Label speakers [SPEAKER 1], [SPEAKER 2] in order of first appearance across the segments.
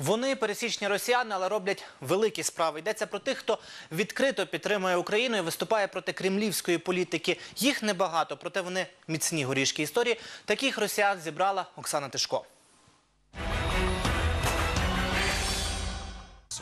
[SPEAKER 1] Вони пересічні росіяни, але роблять великі справи. Йдеться про тих, хто відкрито підтримує Україну і виступає проти кремлівської політики. Їх небагато, проте вони міцні горішки історії. Таких росіян зібрала Оксана Тишко.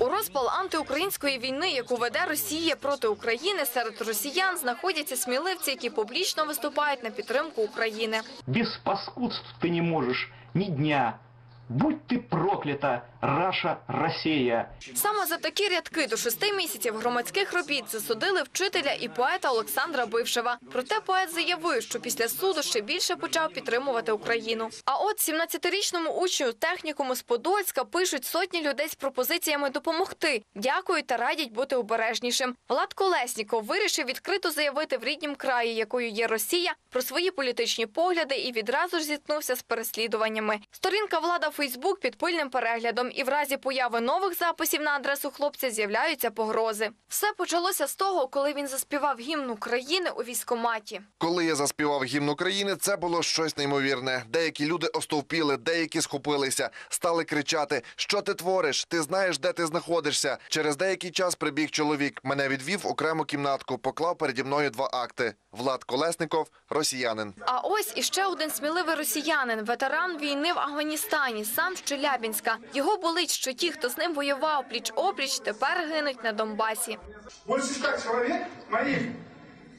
[SPEAKER 2] У розпал антиукраїнської війни, яку веде Росія проти України, серед росіян знаходяться сміливці, які публічно виступають на підтримку України.
[SPEAKER 3] Без паскудств ты не можешь ни дня. Будь ты проклята, Раша Россия.
[SPEAKER 2] Саме за такі рядки до шести місяців громадських робіт засудили вчителя і поета Олександра Бившева. Проте поет заявив, що після суду ще більше почав підтримувати Україну. А от 17-річному учню технікуму з Подольська пишуть сотні людей з пропозиціями допомогти. Дякують та радять бути обережнішим. Влад Колесніков вирішив відкрито заявити в ріднім краї, якою є Росія, про свої політичні погляди і відразу ж зіткнувся з переслідуваннями. Сторінка влада Фейсбук під пильним переглядом, і в разі появи нових записів на адресу хлопця з'являються погрози. Все почалося з того, коли він заспівав гімн України у військоматі.
[SPEAKER 4] Коли я заспівав гімн України, це було щось неймовірне. Деякі люди остовпіли, деякі схопилися, стали кричати: Що ти твориш? Ти знаєш, де ти знаходишся. Через деякий час прибіг чоловік. Мене відвів окрему кімнатку, поклав переді мною два акти. Влад Колесников, росіянин.
[SPEAKER 2] А ось іще один сміливий росіянин, ветеран війни в Афганістані, сам з Челябінська. Його болить, що ті, хто з ним воював пліч опліч, тепер гинуть на Донбасі.
[SPEAKER 5] Больше ста человек, моих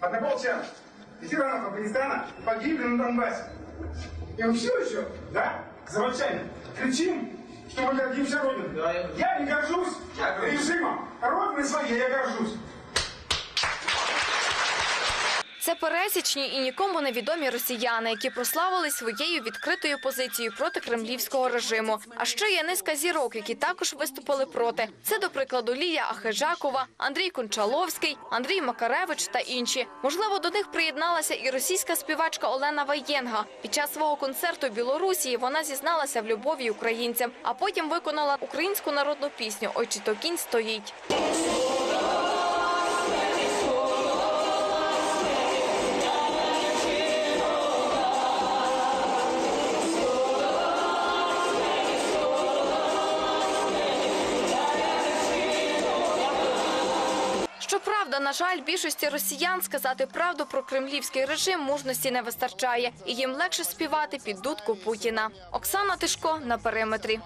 [SPEAKER 5] однополчан, ветеранов Афганистана, погибли на Донбассе. И мы все еще, да, заводчане, кричим, что мы гордимся Родиной. Я не горжусь режимом. Родиной своей я горжусь.
[SPEAKER 2] Це пересічні і нікому невідомі росіяни, які прославились своєю відкритою позицією проти кремлівського режиму. А ще є низка зірок, які також виступили проти. Це, до прикладу, Лія Ахежакова, Андрій Кончаловський, Андрій Макаревич та інші. Можливо, до них приєдналася і російська співачка Олена Ваєнга. Під час свого концерту в Білорусі вона зізналася в любові українцям, а потім виконала українську народну пісню Ой, чи то кінь стоїть. Щоправда, на жаль, більшості росіян сказати правду про кремлівський режим мужності не вистачає, і їм легше співати під дудку Путіна. Оксана Тишко на периметрі.